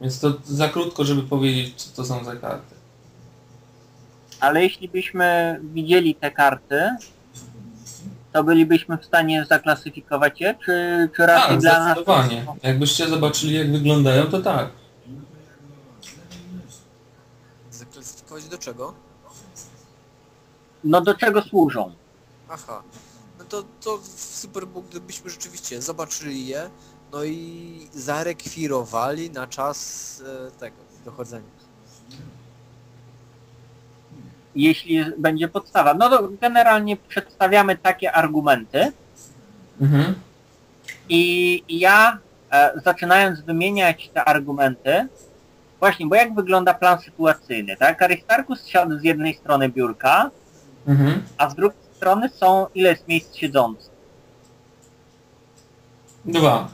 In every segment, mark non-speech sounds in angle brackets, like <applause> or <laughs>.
Więc to za krótko, żeby powiedzieć, co to są za karty. Ale jeśli byśmy widzieli te karty, to bylibyśmy w stanie zaklasyfikować je, czy, czy raczej Tak, dla nas... zdecydowanie. Jakbyście zobaczyli, jak wyglądają, to tak. Zaklasyfikować do czego? No do czego służą? Aha. No to, to super było, gdybyśmy rzeczywiście zobaczyli je, no i zarekwirowali na czas e, tego dochodzenia. Jeśli będzie podstawa. No to generalnie przedstawiamy takie argumenty Mhm. i ja e, zaczynając wymieniać te argumenty, właśnie, bo jak wygląda plan sytuacyjny, tak? Aristarchus siadł z jednej strony biurka, Mhm. a z drugiej strony są ile jest miejsc siedzących. Dwa.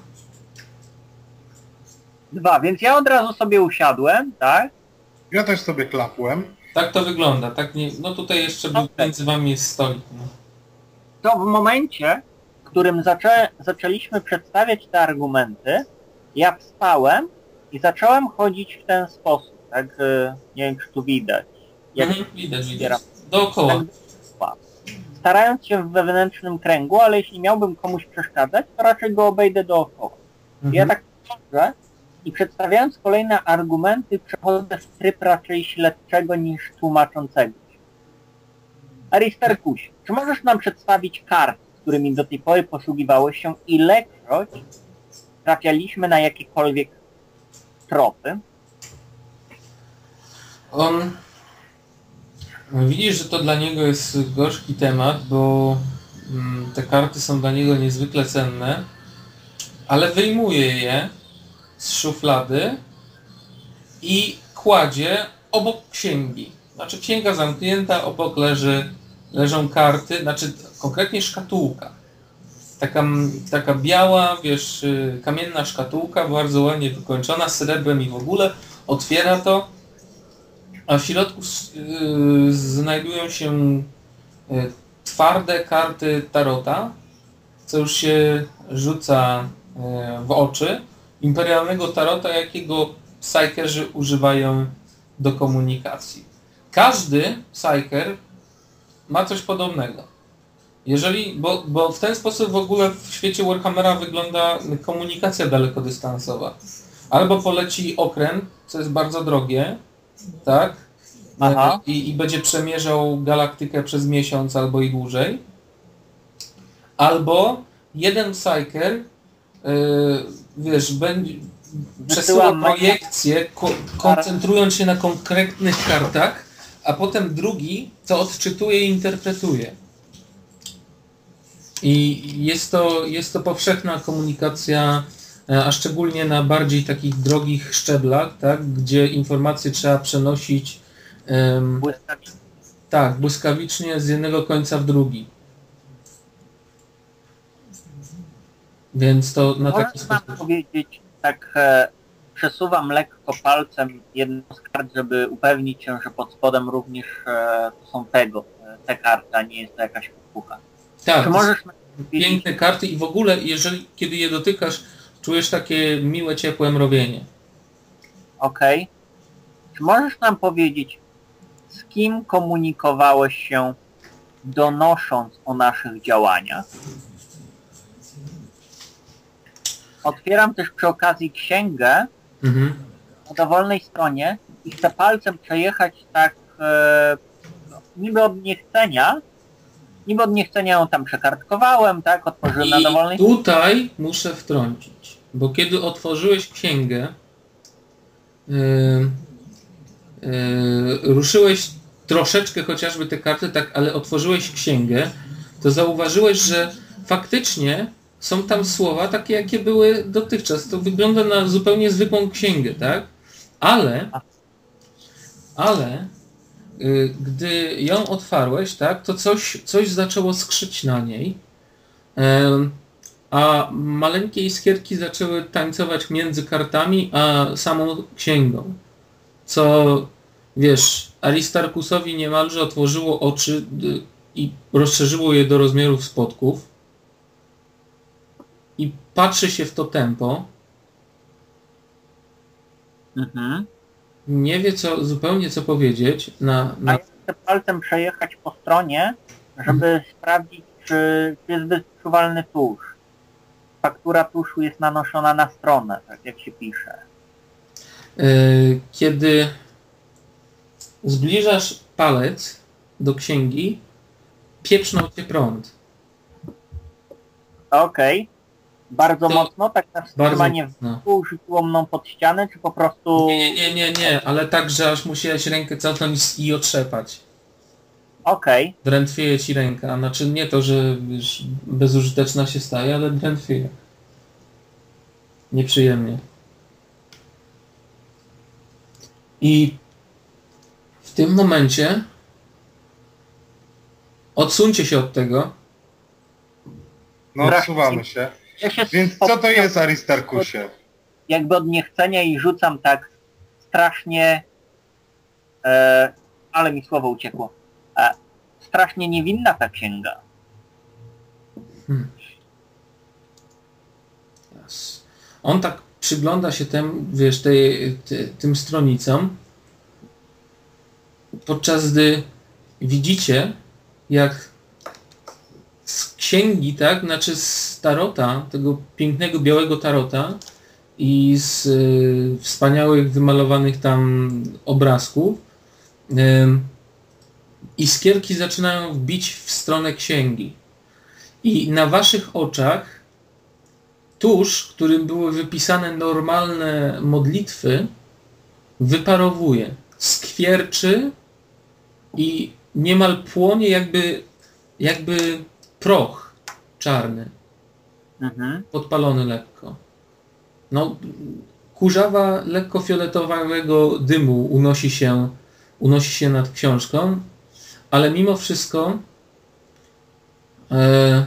Dwa, więc ja od razu sobie usiadłem, tak? Ja też sobie klapłem. Tak to wygląda. Tak nie... No tutaj jeszcze był, między wami jest stolik. No. To w momencie, w którym zaczę, zaczęliśmy przedstawiać te argumenty, ja wstałem i zacząłem chodzić w ten sposób, tak? Nie wiem, czy tu widać. Jak Mhm. Widać, widać. Dookoła. Tak, dookoła. Starając się w wewnętrznym kręgu, ale jeśli miałbym komuś przeszkadzać, to raczej go obejdę dookoła. Mhm. Ja tak chodzę i przedstawiając kolejne argumenty, przechodzę w tryb raczej śledczego niż tłumaczącego. Aristarkuś, czy możesz nam przedstawić karty, którymi do tej pory posługiwałeś się, ilekroć trafialiśmy na jakiekolwiek tropy? On... Widzisz, że to dla niego jest gorzki temat, bo mm, te karty są dla niego niezwykle cenne, ale wyjmuje je z szuflady i kładzie obok księgi. Znaczy księga zamknięta, obok leży, leżą karty, znaczy konkretnie szkatułka. Taka, taka biała, wiesz, y, kamienna szkatułka, bardzo ładnie wykończona, srebrem i w ogóle. Otwiera to, a w środku s- y, znajdują się y, twarde karty tarota, co już się rzuca y, w oczy. Imperialnego tarota, jakiego psykerzy używają do komunikacji. Każdy psyker ma coś podobnego. Jeżeli, bo, bo w ten sposób w ogóle w świecie Warhammera wygląda komunikacja dalekodystansowa. Albo poleci okręt, co jest bardzo drogie, tak? Aha. I, I będzie przemierzał galaktykę przez miesiąc albo i dłużej. Albo jeden psyker, wiesz, będzie przesyła projekcje, ko koncentrując się na konkretnych kartach, a potem drugi to odczytuje i interpretuje. I jest to, jest to powszechna komunikacja, e, a szczególnie na bardziej takich drogich szczeblach, tak, gdzie informacje trzeba przenosić em, Błyskawicznie. tak, błyskawicznie z jednego końca w drugi. Więc to na taki Możesz nam sposób. powiedzieć, tak e, przesuwam lekko palcem jedną z kart, żeby upewnić się, że pod spodem również e, są tego, e, te karty, a nie jest to jakaś pucha. Tak, Czy możesz piękne karty i w ogóle, jeżeli kiedy je dotykasz, czujesz takie miłe, ciepłe mrowienie. okej, czy możesz nam powiedzieć, z kim komunikowałeś się donosząc o naszych działaniach? Otwieram też przy okazji księgę Mhm. na dowolnej stronie i chcę palcem przejechać tak e, niby od niechcenia, niby od niechcenia ją tam przekartkowałem, tak, otworzyłem na I dowolnej tutaj muszę wtrącić, bo kiedy otworzyłeś księgę, yy, yy, ruszyłeś troszeczkę chociażby te karty, tak, ale otworzyłeś księgę, to zauważyłeś, że faktycznie są tam słowa takie, jakie były dotychczas. To wygląda na zupełnie zwykłą księgę, tak? Ale, ale y, gdy ją otwarłeś, tak, to coś, coś zaczęło skrzyć na niej. A maleńkie iskierki zaczęły tańcować między kartami a samą księgą. Co, wiesz, Aristarkusowi niemalże otworzyło oczy y, i rozszerzyło je do rozmiarów spodków. Patrzy się w to tempo. Mhm. Nie wie co, zupełnie co powiedzieć na, A na ja chcę palcem przejechać po stronie, żeby sprawdzić, czy, jest wyczuwalny tusz. Faktura tuszu jest nanoszona na stronę, tak jak się pisze. E, Kiedy zbliżasz palec do księgi, pieprznął cię prąd. Okej. Bardzo To- mocno, tak na wstrzymanie w rzuciło mną pod ścianę, czy po prostu... Nie, nie, nie, nie, ale tak, że aż musiałeś rękę cofnąć i otrzepać. Okej. Drętwieje ci ręka. Znaczy nie to, że wiesz, bezużyteczna się staje, ale drętwieje. Nieprzyjemnie. I w tym momencie odsuńcie się od tego. No odsuwamy się. Ja Więc co to jest Aristarkusie? jakby od niechcenia i rzucam tak strasznie, e, ale mi słowo uciekło, e, strasznie niewinna ta księga. Yes. On tak przygląda się tem, wiesz, tej, ty, tym stronicom, podczas gdy widzicie, jak księgi, tak, znaczy z tarota, tego pięknego białego tarota i z y, wspaniałych wymalowanych tam obrazków, ym, iskierki zaczynają bić w stronę księgi. I na waszych oczach tusz, którym były wypisane normalne modlitwy, wyparowuje, skwierczy i niemal płonie jakby, jakby proch czarny, Mhm. podpalony lekko. No, kurzawa lekko fioletowego dymu unosi się, unosi się nad książką, ale mimo wszystko e,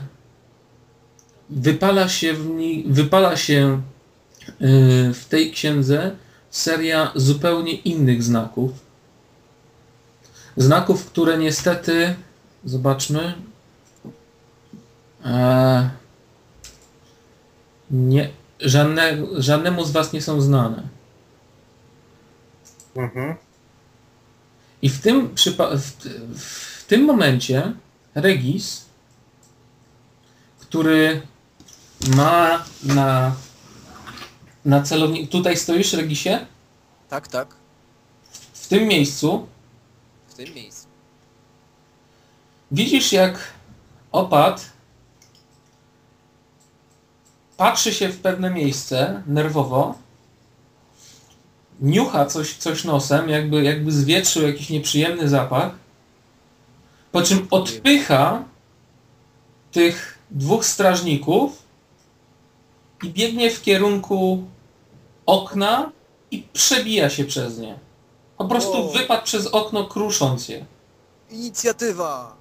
wypala się w ni, wypala się e, w tej księdze seria zupełnie innych znaków. Znaków, które niestety, zobaczmy, e, nie, żadne, żadnemu z Was nie są znane. Mhm. I w tym, przypa- w, w tym momencie Regis, który ma na, na celownik... Tutaj stoisz, Regisie? Tak, tak. W tym miejscu W tym miejscu. widzisz jak opad patrzy się w pewne miejsce nerwowo, niucha coś, coś nosem, jakby, jakby zwietrzył jakiś nieprzyjemny zapach, po czym odpycha tych dwóch strażników i biegnie w kierunku okna i przebija się przez nie. Po prostu O. wypadł przez okno, krusząc je. Inicjatywa!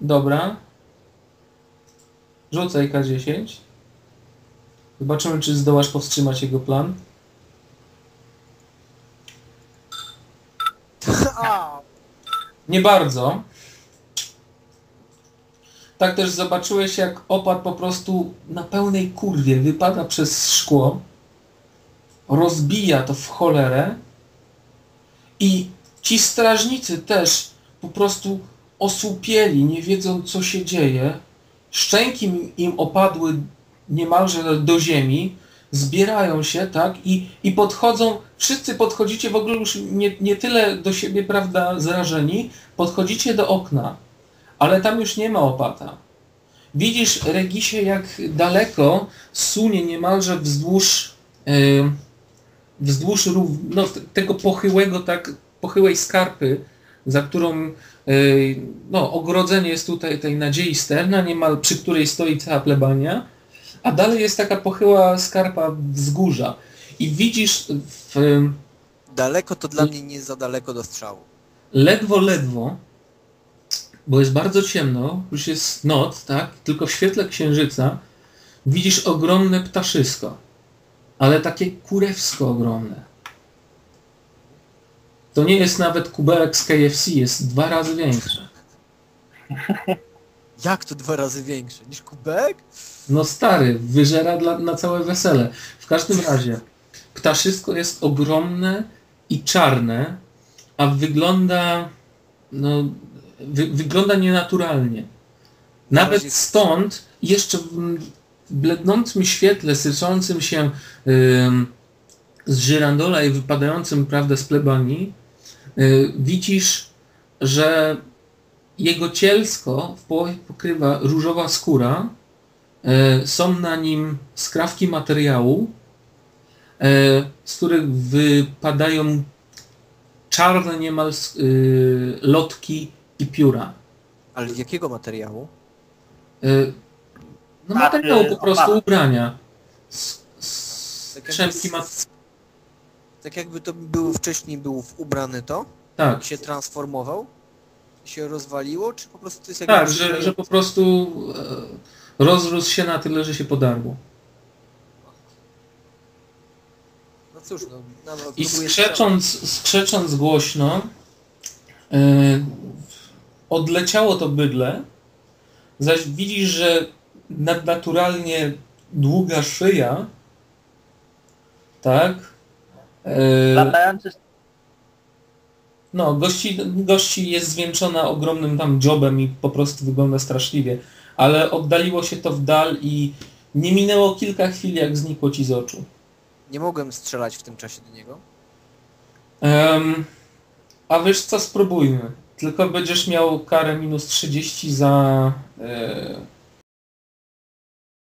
Dobra. Rzucaj K10. Zobaczymy, czy zdołasz powstrzymać jego plan. <laughs> Nie bardzo. Tak też zobaczyłeś, jak opad po prostu na pełnej kurwie wypada przez szkło, rozbija to w cholerę i ci strażnicy też po prostu osłupieli, nie wiedzą co się dzieje. Szczęki im- opadły niemalże do ziemi, zbierają się, tak, i, i podchodzą, wszyscy podchodzicie w ogóle już nie, nie tyle do siebie, prawda, zrażeni, podchodzicie do okna, ale tam już nie ma opata. Widzisz, Regisie, jak daleko sunie niemalże wzdłuż, yy, wzdłuż rów, no, tego pochyłego, tak, pochyłej skarpy, za którą no, ogrodzenie jest tutaj tej nadziei sterna, niemal przy której stoi cała plebania, a dalej jest taka pochyła skarpa wzgórza. I widzisz w, daleko to dla mnie nie za daleko do strzału. ledwo, ledwo, bo jest bardzo ciemno, już jest noc, tak? Tylko w świetle księżyca widzisz ogromne ptaszysko, ale takie kurewsko ogromne. To nie jest nawet kubełek z KFC, jest dwa razy większe. <laughs> Jak to dwa razy większe? Niż kubek? No stary, wyżera dla, na całe wesele. W każdym razie, ptaszysko jest ogromne i czarne, a wygląda no, wy, wygląda nienaturalnie. Nawet razie- stąd jeszcze w blednącym świetle syczącym się ym, z żyrandola i wypadającym prawda z plebanii widzisz, że jego cielsko w połowie pokrywa różowa skóra, y, są na nim skrawki materiału, y, z których wypadają czarne niemal y, lotki i pióra. Ale jakiego materiału? Y, No materiału po prostu ubrania. Z, z Tak ma... tak jakby to był wcześniej był ubrany to? Tak, się transformował? Się rozwaliło? Czy po prostu to jest tak, jakby że, że po prostu e, rozrósł się na tyle, że się podarło. No cóż, no, I skrzecząc, skrzecząc głośno, e, odleciało to bydle, zaś widzisz, że nadnaturalnie długa szyja, tak, Latający no, gości, gości jest zwieńczona ogromnym tam dziobem i po prostu wygląda straszliwie, ale oddaliło się to w dal i nie minęło kilka chwil, jak znikło ci z oczu. Nie mogłem strzelać w tym czasie do niego. Em, a wiesz co, spróbujmy. Tylko będziesz miał karę minus 30 za e,